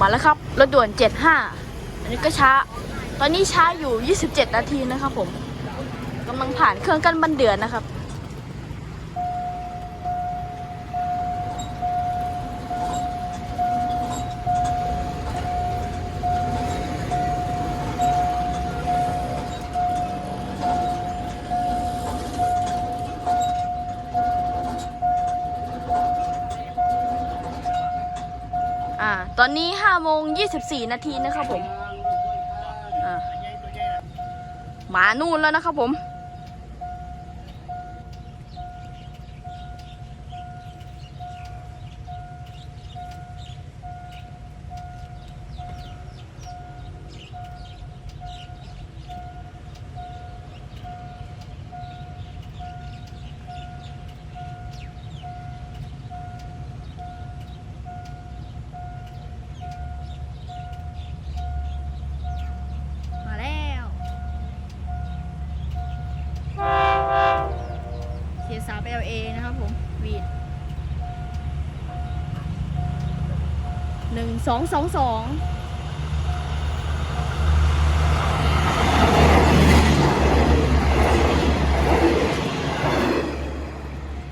มาแล้วครับรถด่วน 75 อันนี้ก็ช้า ตอนนี้ช้าอยู่ 27 นาทีนะครับผมกำลังผ่านเครื่องกั้นบันเดือนนะครับ อ่า ตอนนี้ห้าโมงยี่สิบสี่นาทีนะครับผม อ่า หมานู่นแล้วนะครับผม เทียสาม LA นะครับผมวีดหนึ่งสองสองสอง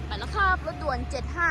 ไปแล้วครับรถด่วนเจ็ดห้า